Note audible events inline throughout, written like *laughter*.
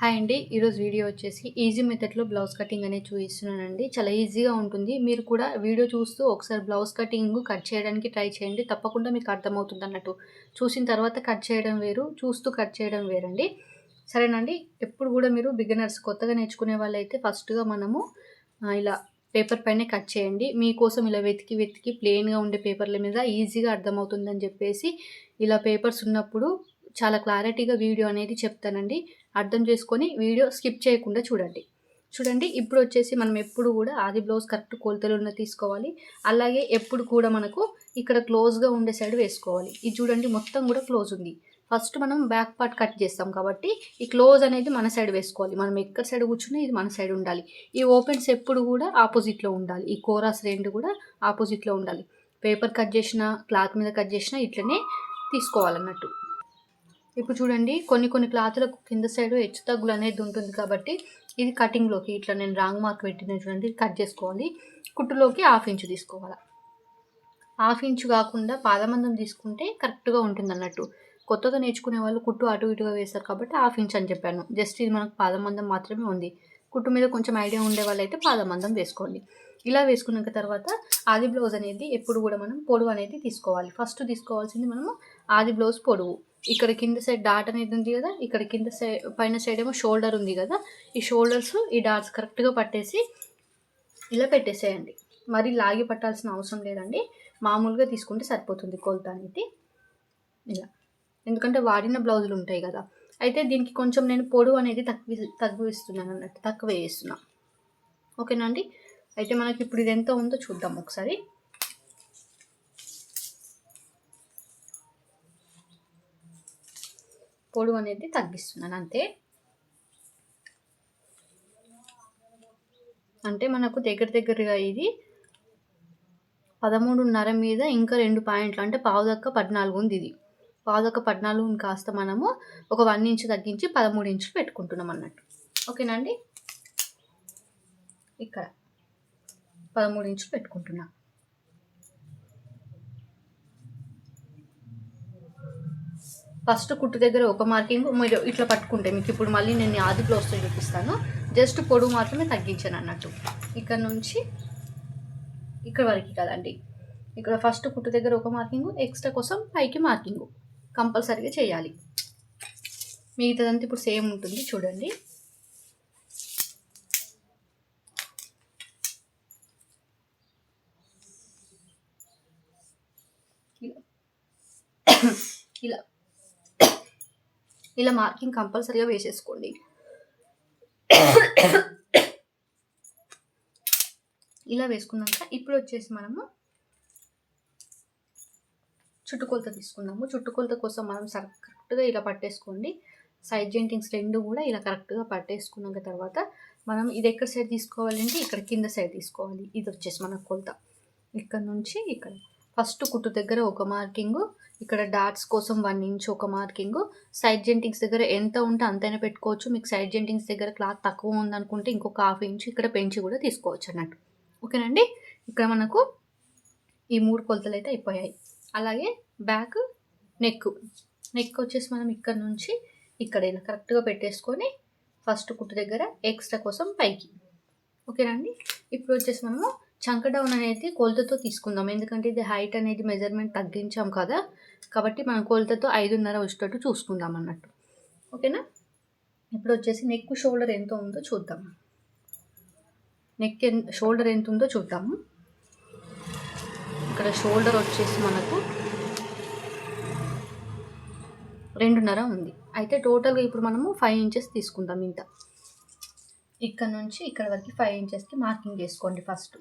Hi అండి. ఈరోజు video వచ్చేసి ఈజీ మెథడ్లో బ్లౌజ్ కటింగ్ అనేది చూపిస్తున్నానండి. చాలా ఈజీగా ఉంటుంది. మీరు కూడా వీడియో చూస్తూ ఒకసారి బ్లౌజ్ కటింగ్ కట్ చేయడానికి ట్రై చేయండి. తప్పకుండా మీకు అర్థమవుతుంది అన్నట్టు. చూసిన తర్వాత కట్ చేయడం వేరు చూస్తూ కట్ చేయడం వేరండి. సరేనండి. ఎప్పుడు కూడా మీరు బిగినర్స్ కొత్తగా నేర్చుకునే వాళ్ళైతే ఫస్ట్గా మనము ఇలా పేపర్ పైనే కట్ చేయండి. మీకోసం ఇలా వెతికి వెతికి ప్లెయిన్గా ఉండే పేపర్ల మీద ఈజీగా అర్థమవుతుందని చెప్పేసి ఇలా పేపర్స్ ఉన్నప్పుడు చాలా క్లారిటీగా వీడియో అనేది చెప్తానండి. అర్థం చేసుకొని వీడియో స్కిప్ చేయకుండా చూడండి. చూడండి ఇప్పుడు వచ్చేసి మనం ఎప్పుడు కూడా ఆది బ్లౌజ్ కరెక్ట్ కొలతలు ఉన్న తీసుకోవాలి. అలాగే ఎప్పుడు కూడా మనకు ఇక్కడ క్లోజ్గా ఉండే సైడ్ వేసుకోవాలి. ఇది చూడండి మొత్తం కూడా క్లోజ్ ఉంది. ఫస్ట్ మనం బ్యాక్ పార్ట్ కట్ చేస్తాం కాబట్టి ఈ క్లోజ్ అనేది మన సైడ్ వేసుకోవాలి. మనం ఎక్కడ సైడ్ కూర్చున్నా ఇది మన సైడ్ ఉండాలి. ఈ ఓపెన్స్ ఎప్పుడు కూడా ఆపోజిట్లో ఉండాలి. ఈ కోరాస్ రెండు కూడా ఆపోజిట్లో ఉండాలి. పేపర్ కట్ చేసిన క్లాత్ మీద కట్ చేసినా ఇట్లనే తీసుకోవాలన్నట్టు. ఇప్పుడు చూడండి కొన్ని కొన్ని క్లాత్లకు కింద సైడ్ హెచ్చు తగ్గులు అనేది ఉంటుంది కాబట్టి ఇది కటింగ్లోకి ఇట్లా నేను రాంగ్ మార్క్ పెట్టిన చూడండి కట్ చేసుకోవాలి. కుట్టులోకి హాఫ్ ఇంచు తీసుకోవాలి. హాఫ్ ఇంచు కాకుండా పాదమందం తీసుకుంటే కరెక్ట్గా ఉంటుంది అన్నట్టు. కొత్తగా నేర్చుకునే వాళ్ళు కుట్టు అటు ఇటుగా వేస్తారు కాబట్టి హాఫ్ ఇంచ్ అని చెప్పాను. జస్ట్ ఇది మనకు పాదమందం మాత్రమే ఉంది. కుట్టు మీద కొంచెం ఐడియా ఉండే వాళ్ళైతే పాదమందం వేసుకోండి. ఇలా వేసుకున్నాక తర్వాత ఆది బ్లౌజ్ అనేది ఎప్పుడు కూడా మనం పొడవు అనేది తీసుకోవాలి. ఫస్ట్ తీసుకోవాల్సింది మనము ఆది బ్లౌజ్ పొడవు. ఇక్కడ కింద సైడ్ డాట్ అనేది ఉంది కదా ఇక్కడ కింద సైడ్ పైన సైడ్ ఏమో షోల్డర్ ఉంది కదా ఈ షోల్డర్స్ ఈ డాట్స్ కరెక్ట్గా పట్టేసి ఇలా పెట్టేసేయండి. మరి లాగి పట్టాల్సిన అవసరం లేదండి. మామూలుగా తీసుకుంటే సరిపోతుంది కొలత అనేది. ఇలా. ఎందుకంటే వాడిన బ్లౌజులు ఉంటాయి కదా. అయితే దీనికి కొంచెం నేను పొడవు అనేది తక్కువ తక్కువ ఇస్తున్నాను అన్నట్టు తక్కువ వేస్తున్నా. ఓకేనా అండి? అయితే మనకి ఇప్పుడు ఇది ఎంత ఉందో చూద్దాం ఒకసారి. పొడవు అనేది తగ్గిస్తున్నాను అంతే. అంటే మనకు దగ్గర దగ్గరగా ఇది పదమూడున్నర మీద ఇంకా రెండు పాయింట్లు అంటే పావుదక్క పద్నాలుగు ఉంది ఇది. పావుదక్క పద్నాలుగు కాస్త మనము ఒక వన్ ఇంచ్ తగ్గించి పదమూడు ఇంచులు పెట్టుకుంటున్నాం అన్నట్టు. ఓకేనండి ఇక్కడ పదమూడు ఇంచులు పెట్టుకుంటున్నాను ఫస్ట్ కుట్టు దగ్గర ఒక మార్కింగ్ మీరు ఇట్లా పట్టుకుంటే మీకు ఇప్పుడు మళ్ళీ నేను ఆది బ్లౌజ్తో చూపిస్తాను. జస్ట్ పొడవు మాత్రమే తగ్గించాను అన్నట్టు. ఇక్కడ నుంచి ఇక్కడ వరకు కదండి. ఇక్కడ ఫస్ట్ కుట్టు దగ్గర ఒక మార్కింగ్ ఎక్స్ట్రా కోసం పైకి మార్కింగ్ కంపల్సరీగా చేయాలి. మిగతాదంతా ఇప్పుడు సేమ్ ఉంటుంది చూడండి. ఇలా. *coughs* ఇలా మార్కింగ్ కంపల్సరీగా వేసేసుకోండి. ఇలా వేసుకున్నాక ఇప్పుడు వచ్చేసి మనము చుట్టుకొలత తీసుకుందాము. చుట్టుకొలత కోసం మనం సర్ కరెక్ట్గా ఇలా పట్టేసుకోండి. సైడ్ జెంటింగ్స్ రెండు కూడా ఇలా కరెక్ట్గా పట్టేసుకున్నాక తర్వాత మనం ఇది ఎక్కడ సైడ్ తీసుకోవాలంటే ఇక్కడ కింద సైడ్ తీసుకోవాలి. ఇది వచ్చేసి మన కొలత. ఇక్కడ నుంచి ఇక్కడ. ఫస్ట్ కుట్టు దగ్గర ఒక మార్కింగ్ ఇక్కడ డాట్స్ కోసం వన్ ఇంచ్ ఒక మార్కింగ్. సైడ్ జెంటింగ్స్ దగ్గర ఎంత ఉంటే అంతైనా పెట్టుకోవచ్చు. మీకు సైడ్ జెంటింగ్స్ దగ్గర క్లాత్ తక్కువ ఉందనుకుంటే ఇంకొక హాఫ్ ఇంచ్ ఇక్కడ పెంచి కూడా తీసుకోవచ్చు అన్నట్టు. ఓకేనండి? ఇక్కడ మనకు ఈ మూడు కొలతలు అయితే అయిపోయాయి. అలాగే బ్యాక్ నెక్. నెక్ వచ్చేసి మనం ఇక్కడ నుంచి ఇక్కడ ఇలా కరెక్ట్గా పెట్టేసుకొని ఫస్ట్ కుట్టు దగ్గర ఎక్స్ట్రా కోసం పైకి. ఓకేనండి? ఇప్పుడు వచ్చేసి మనము చంక డౌన్ అనేది కొలతతో తీసుకుందాం. ఎందుకంటే ఇది హైట్ అనేది మెజర్మెంట్ తగ్గించాం కదా. కాబట్టి మనం కొలతతో ఐదున్నర వచ్చేటట్టు చూసుకుందాం అన్నట్టు. ఓకేనా ఇప్పుడు వచ్చేసి నెక్ షోల్డర్ ఎంత ఉందో చూద్దాం. నెక్ ఎంత షోల్డర్ ఎంత ఉందో చూద్దాము ఇక్కడ షోల్డర్ వచ్చేసి మనకు రెండున్నర ఉంది. అయితే టోటల్గా ఇప్పుడు మనము ఫైవ్ ఇంచెస్ తీసుకుందాం ఇంత. ఇక్కడ నుంచి ఇక్కడ వరకు ఫైవ్ ఇంచెస్కి మార్కింగ్ చేసుకోండి ఫస్ట్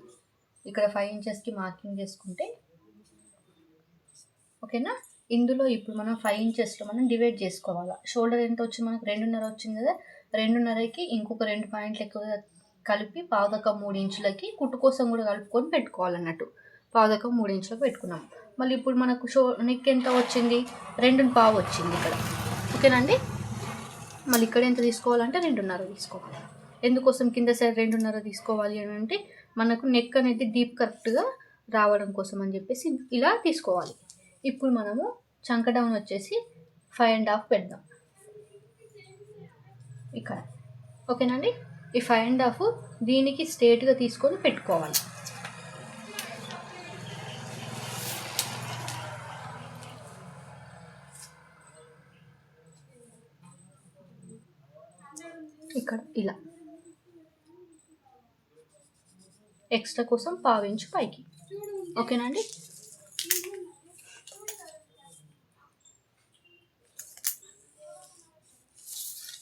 ఇక్కడ ఫైవ్ ఇంచెస్కి మార్కింగ్ చేసుకుంటే ఓకేనా? ఇందులో ఇప్పుడు మనం ఫైవ్ ఇంచెస్లో మనం డివైడ్ చేసుకోవాలి. షోల్డర్ ఎంత వచ్చింది? మనకు రెండున్నర వచ్చింది కదా? రెండున్నరకి ఇంకొక రెండు పాయింట్లు ఎక్కువ కలిపి పాదకం మూడు ఇంచులకి కుట్టు కోసం కూడా కలుపుకొని పెట్టుకోవాలన్నట్టు. పాదకం మూడు ఇంచులకు పెట్టుకున్నాం. మళ్ళీ ఇప్పుడు మనకు షో నెక్ ఎంత వచ్చింది? రెండు పావు వచ్చింది ఇక్కడ. ఓకేనండి మళ్ళీ ఇక్కడ ఎంత తీసుకోవాలంటే రెండున్నర తీసుకోవాలి. ఎందుకోసం కింద సైడ్ రెండున్నర తీసుకోవాలి అని అంటే మనకు నెక్ అనేది డీప్ కరెక్ట్గా రావడం కోసం అని చెప్పేసి ఇలా తీసుకోవాలి. ఇప్పుడు మనము చంక డౌన్ వచ్చేసి ఫైవ్ అండ్ హాఫ్ పెడదాం. ఇక్కడ. ఓకేనండి ఈ ఫైవ్ అండ్ హాఫ్ దీనికి స్ట్రేట్గా తీసుకొని పెట్టుకోవాలి. ఇక్కడ ఇలా. ఎక్స్ట్రా కోసం పావించు పైకి. ఓకేనండి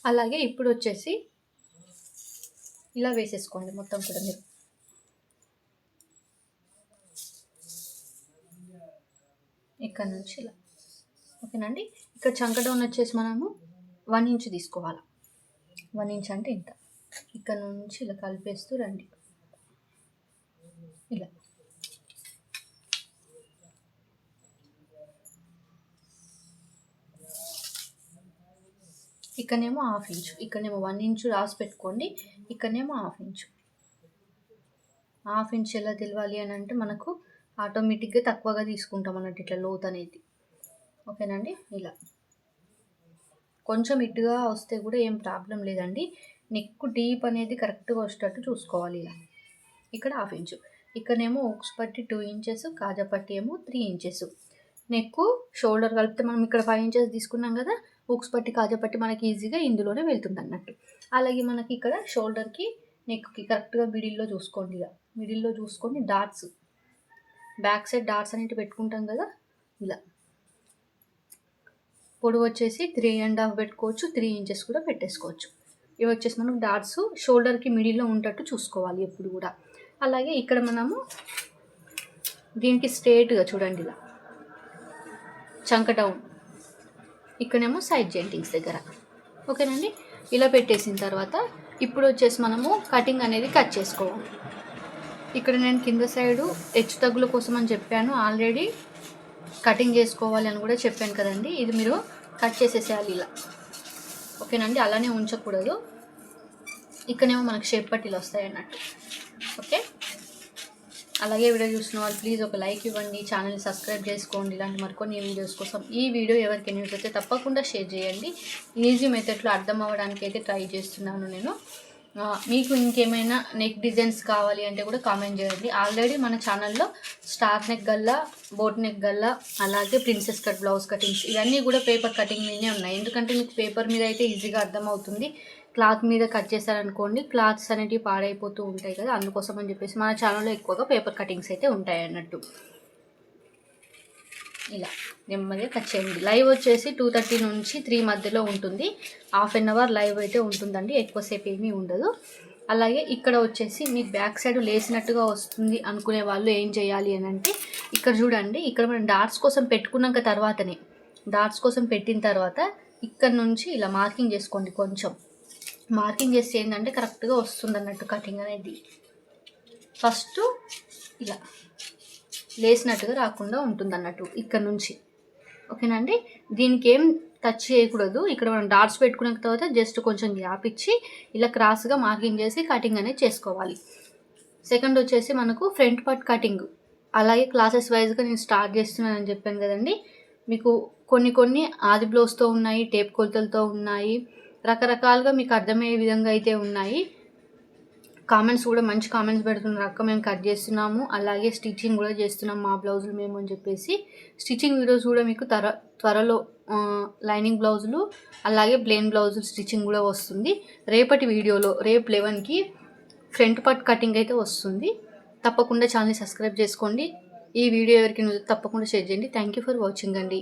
అలాగే ఇప్పుడు వచ్చేసి ఇలా వేసేసుకోండి మొత్తం కూడా మీరు. ఇక్కడ నుంచి ఇలా. ఓకేనండి ఇక్కడ చంక డౌన్ వచ్చేసి మనము వన్ ఇంచ్ తీసుకోవాలి. వన్ ఇంచ్ అంటే ఇంత. ఇక్కడ నుంచి ఇలా కలిపేస్తూ రండి. ఇలా ఇక్కడనేమో హాఫ్ ఇంచు. ఇక్కడనేమో వన్ ఇంచు రాసి పెట్టుకోండి. ఇక్కడనేమో హాఫ్ ఇంచు. హాఫ్ ఇంచ్ ఎలా తెలియాలి అని అంటే మనకు ఆటోమేటిక్గా తక్కువగా తీసుకుంటాం అన్నట్టు ఇట్లా లోత్ అనేది. ఓకేనండి? ఇలా. కొంచెం ఇటుగా వస్తే కూడా ఏం ప్రాబ్లం లేదండి. నెక్ డీప్ అనేది కరెక్ట్గా వచ్చేటట్టు చూసుకోవాలి ఇలా. ఇక్కడ హాఫ్ ఇంచు. ఇక్కడనేమో ఉక్స్ పట్టి టూ ఇంచెస్ కాజా పట్టి ఏమో త్రీ ఇంచెస్. నెక్ షోల్డర్ కలిపితే మనం ఇక్కడ ఫైవ్ ఇంచెస్ తీసుకున్నాం కదా ఉక్స్ పట్టి కాజా పట్టి మనకి ఈజీగా ఇందులోనే వెళ్తుంది అన్నట్టు అలాగే మనకి ఇక్కడ షోల్డర్కి నెక్కి కరెక్ట్గా మిడిల్లో చూసుకోండి ఇలా మిడిల్లో చూసుకొని డాట్స్ బ్యాక్ సైడ్ డాట్స్ అనేవి పెట్టుకుంటాం కదా ఇలా. పొడవు వచ్చేసి త్రీ అండ్ హాఫ్ పెట్టుకోవచ్చు త్రీ ఇంచెస్ కూడా పెట్టేసుకోవచ్చు. ఇవి వచ్చేసి మనం డాట్స్ షోల్డర్కి మిడిల్లో ఉండేటట్టు చూసుకోవాలి ఎప్పుడు కూడా. అలాగే ఇక్కడ మనము దీనికి స్ట్రేట్గా చూడండి ఇలా. చంక డౌన్ ఇక్కడేమో సైడ్ జెంటింగ్స్ దగ్గర. ఓకేనండి? ఇలా పెట్టేసిన తర్వాత ఇప్పుడు వచ్చేసి మనము కటింగ్ అనేది కట్ చేసుకోవాలి. ఇక్కడ నేను కింద సైడు హెచ్చు తగ్గుల కోసం అని చెప్పాను. ఆల్రెడీ కటింగ్ చేసుకోవాలి అని కూడా చెప్పాను కదండి. ఇది మీరు కట్ చేసేసేయాలి ఇలా. ఓకేనండి? అలానే ఉంచకూడదు. ఇక్కడనేమో మనకు షేప్ పట్టీలు వస్తాయి అన్నట్టు. ఓకే? అలాగే వీడియో చూసిన వాళ్ళు ప్లీజ్ ఒక లైక్ ఇవ్వండి ఛానల్ని సబ్స్క్రైబ్ చేసుకోండి. ఇలాంటి మరికొన్ని వీడియోస్ కోసం ఈ వీడియో ఎవరికైనా యూజ్ అయితే తప్పకుండా షేర్ చేయండి. ఈజీ మెథడ్లో అర్థం అవ్వడానికి అయితే ట్రై చేస్తున్నాను నేను. మీకు ఇంకేమైనా నెక్ డిజైన్స్ కావాలి అంటే కూడా కామెంట్ చేయండి. ఆల్రెడీ మన ఛానల్లో స్టార్ నెక్ గల్లా బోట్ నెక్ గల్లా అలాగే ప్రిన్సెస్ కట్ బ్లౌజ్ కటింగ్స్ ఇవన్నీ కూడా పేపర్ కటింగ్ మీదనే ఉన్నాయి. ఎందుకంటే మీకు పేపర్ మీద అయితే ఈజీగా అర్థమవుతుంది. క్లాత్ మీద కట్ చేశారనుకోండి క్లాత్స్ అనేటివి పాడైపోతూ ఉంటాయి కదా అందుకోసం అని చెప్పేసి మన ఛానల్లో ఎక్కువగా పేపర్ కటింగ్స్ అయితే ఉంటాయి అన్నట్టు. ఇలా నెమ్మదిగా కట్ చేయండి. లైవ్ వచ్చేసి టూ థర్టీ నుంచి త్రీ మధ్యలో ఉంటుంది. హాఫ్ అన్ అవర్ లైవ్ అయితే ఉంటుందండి. ఎక్కువసేపు ఏమీ ఉండదు. అలాగే ఇక్కడ వచ్చేసి మీ బ్యాక్ సైడ్ లేసినట్టుగా వస్తుంది అనుకునే వాళ్ళు ఏం చేయాలి అని అంటే ఇక్కడ చూడండి ఇక్కడ మనం డాట్స్ కోసం పెట్టుకున్నాక తర్వాతనే డాట్స్ కోసం పెట్టిన తర్వాత ఇక్కడ నుంచి ఇలా మార్కింగ్ చేసుకోండి కొంచెం. మార్కింగ్ చేస్తే ఏంటంటే కరెక్ట్గా వస్తుంది అన్నట్టు కటింగ్ అనేది. ఫస్ట్ ఇలా లేసినట్టుగా రాకుండా ఉంటుంది అన్నట్టు ఇక్కడ నుంచి. ఓకేనండి దీనికి ఏం టచ్ చేయకూడదు. ఇక్కడ మనం డాట్స్ పెట్టుకున్న తర్వాత జస్ట్ కొంచెం గ్యాప్ ఇచ్చి ఇలా క్రాస్గా మార్కింగ్ చేసి కటింగ్ అనేది చేసుకోవాలి. సెకండ్ వచ్చేసి మనకు ఫ్రంట్ పార్ట్ కటింగ్ అలాగే క్లాసెస్ వైజ్గా నేను స్టార్ట్ చేస్తున్నానని చెప్పాను కదండి. మీకు కొన్ని కొన్ని ఆది బ్లౌజ్తో ఉన్నాయి టేప్ కొలతలతో ఉన్నాయి. రకరకాలుగా మీకు అర్థమయ్యే విధంగా అయితే ఉన్నాయి. కామెంట్స్ కూడా మంచి కామెంట్స్ పెడుతున్నారు. అక్క మేము కట్ చేస్తున్నాము. అలాగే స్టిచ్చింగ్ కూడా చేస్తున్నాం మా బ్లౌజులు మేము అని చెప్పేసి. స్టిచ్చింగ్ వీడియోస్ కూడా మీకు త్వర త్వరలో లైనింగ్ బ్లౌజులు అలాగే ప్లెయిన్ బ్లౌజులు స్టిచ్చింగ్ కూడా వస్తుంది. రేపటి వీడియోలో రేపు లెవెన్కి ఫ్రంట్ పార్ట్ కటింగ్ అయితే వస్తుంది. తప్పకుండా ఛానల్ సబ్స్క్రైబ్ చేసుకోండి. ఈ వీడియో ఎవరికి తప్పకుండా షేర్ చేయండి. థ్యాంక్ యూ ఫర్ వాచింగ్ అండి.